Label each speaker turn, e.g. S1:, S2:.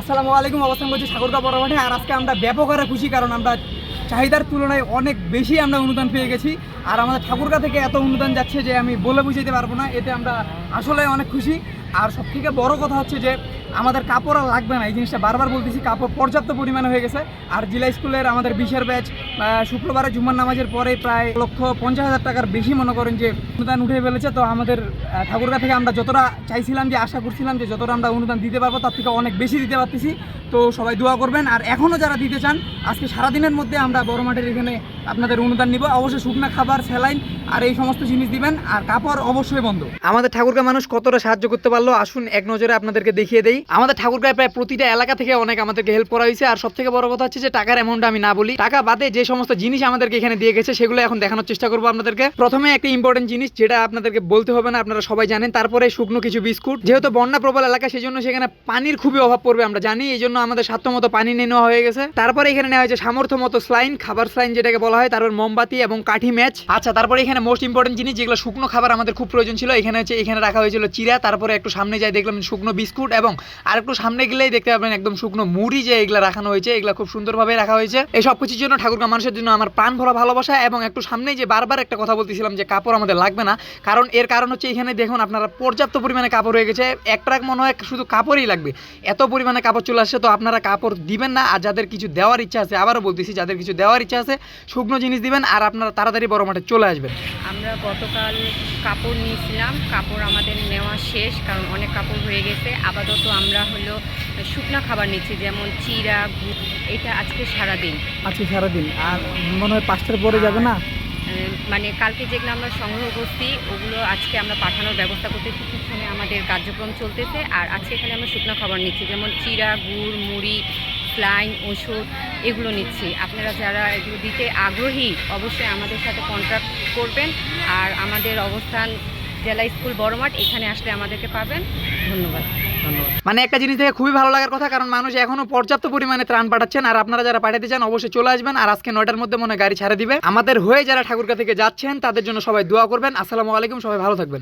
S1: আসসালামু আলাইকুম, অবস্থান করছি সাগরকা বড় মাঠে আর আজকে আমরা ব্যাপক হারে খুশি, কারণ আমরা চাহিদার তুলনায় অনেক বেশি আমরা অনুদান পেয়ে গেছি। আর আমাদের ঠাকুরকা থেকে এত অনুদান যাচ্ছে যে আমি বলে বুঝাইতে পারব না, এতে আমরা আসলে অনেক খুশি। আর সব থেকে বড় কথা হচ্ছে যে আমাদের কাপড় আর লাগবে না, এই জিনিসটা বারবার বলতেছি, কাপড় পর্যাপ্ত পরিমাণে হয়ে গেছে। আর জেলা স্কুলের আমাদের বিশের ব্যাচ শুক্রবারে জুম্মার নামাজের পরে প্রায় লক্ষ পঞ্চাশ হাজার টাকার বেশি মনে করেন যে অনুদান উঠে ফেলেছে। তো আমাদের ঠাকুরগা থেকে আমরা যতটা চাইছিলাম যে, আশা করছিলাম যে, যতটা আমরা অনুদান দিতে পারব, তার থেকে অনেক বেশি দিতে পারতেছি। তো সবাই দোয়া করবেন। আর এখনও যারা দিতে চান, আজকে সারাদিনের মধ্যে আমরা বড় মাঠের এখানে আপনাদের অনুদান নিব। অবশ্যই শুকনা খাবার, স্যালাইন আর এই সমস্ত জিনিস দিবেন। আর কাপড় অবশ্যই বন্ধ। আমাদের ঠাকুরগা মানুষ কতটা সাহায্য করতে পারল? আসুন এক নজরে আপনাদেরকে দেখিয়ে দেই। আমাদের ঠাকুরগায় প্রায় প্রতিটা এলাকা থেকে অনেক আমাদেরকে হেল্প করা হয়েছে। আর সব থেকে বড় কথা হচ্ছে যে, টাকার অ্যামাউন্ট আমি না বলি। টাকা বাদে যে সমস্ত জিনিস আমাদেরকে এখানে দিয়ে গেছে, সেগুলো এখন দেখানোর চেষ্টা করব আপনাদেরকে। প্রথমে একটা ইম্পর্টেন্ট জিনিস, যেটা আপনাদেরকে বলতে হবে না, আপনারা সবাই জানেন। তারপরে শুকনো কিছু বিস্কুট। যেহেতু বন্যা প্রবল এলাকা সেই জন্য সেখানে পানির খুবই অভাব পড়বে, আমরা জানি। এই জন্য আমাদের সাধ্য মতো পানি নিয়ে নেওয়া হয়ে গেছে। তারপরে এখানে নেওয়া হয়েছে সামর্থ্য মতো স্লাইন খাবার স্লাইন যেটাকে বলা হয় তারপর মোমবাতি এবং কাঠি ম্যাচ। আচ্ছা তারপরে এখানে মোস্ট ইম্পর্টেন্ট জিনিস, যেগুলো শুকনো খাবার আমাদের খুব প্রয়োজন ছিল, এখানে হচ্ছে, এখানে রাখা হয়েছিল চিরা, তারপরে একটু সামনে যাই দেখলাম শুকনো বিস্কুট এবং আর একটু সামনে গেলেই দেখতে পাবেন একদম শুকনো মুড়ি যে এগুলো রাখানো হয়েছে, এগুলো খুব সুন্দরভাবে রাখা হয়েছে। এই সব কিছুর জন্য ঠাকুরগা মানুষের জন্য আমার প্রাণ ভরা ভালোবাসা এবং একটু সামনেই যে বারবার একটা কথা বলতেছিলাম যে কাপড় আমাদের লাগবে না, কারণ এর কারণ হচ্ছে এখানে দেখুন আপনারা পর্যাপ্ত পরিমাণে কাপড় হয়ে গেছে, এক ট্রাক মনে হয় শুধু কাপড়ই লাগবে। এত পরিমাণে কাপড় চলে আসছে তো আপনারা কাপড় দিবেন না, আর যাদের কিছু দেওয়ার ইচ্ছা আছে, আবারও বলতেছি, যাদের কিছু দেওয়ার ইচ্ছা আছে শুকনো জিনিস দিবেন আর আপনারা তাড়াতাড়ি বড় মাঠে চলে আসবেন।
S2: আমরা গতকাল কাপড় নিয়েছিলাম কাপড় আমাদের নেওয়া শেষ কারণ অনেক কাপড় হয়ে গেছে। আপাতত আমরা হলো শুকনো খাবার নিচ্ছি যেমন চিরা গুড় এটা আজকে সারাদিন।
S1: আজকে সারাদিন আর মনে হয় পাঁচটার পরে যাবে না?
S2: মানে কালকে যেগুলো আমরা সংগ্রহ করছি ওগুলো আজকে আমরা পাঠানোর ব্যবস্থা করতেছি পিছনে আমাদের কার্যক্রম চলতেছে। আর আজকে এখানে আমরা শুকনো খাবার নিচ্ছি যেমন চিরা গুড় মুড়ি স্লাইন ওষুধ এগুলো নিচ্ছি। আপনারা যারা এগুলো দিতে আগ্রহী, অবশ্যই আমাদের সাথে কন্ট্যাক্ট করবেন। আর আমাদের অবস্থান জেলা স্কুল বড়মাঠ, এখানে আসলে আমাদেরকে পাবেন। ধন্যবাদ।
S1: মানে একটা জিনিস থেকে খুবই ভালো লাগার কথা, কারণ মানুষ এখনও পর্যাপ্ত পরিমাণে ত্রাণ পাঠাচ্ছেন। আর আপনারা যারা পাঠাতে চান, অবশ্যই চলে আসবেন। আর আজকে নয়টার মধ্যে মনে গাড়ি ছাড়া দিবে। আমাদের হয়ে যারা ঠাকুরকা থেকে যাচ্ছেন, তাদের জন্য সবাই দোয়া করবেন। আসসালামু আলাইকুম, সবাই ভালো থাকবেন।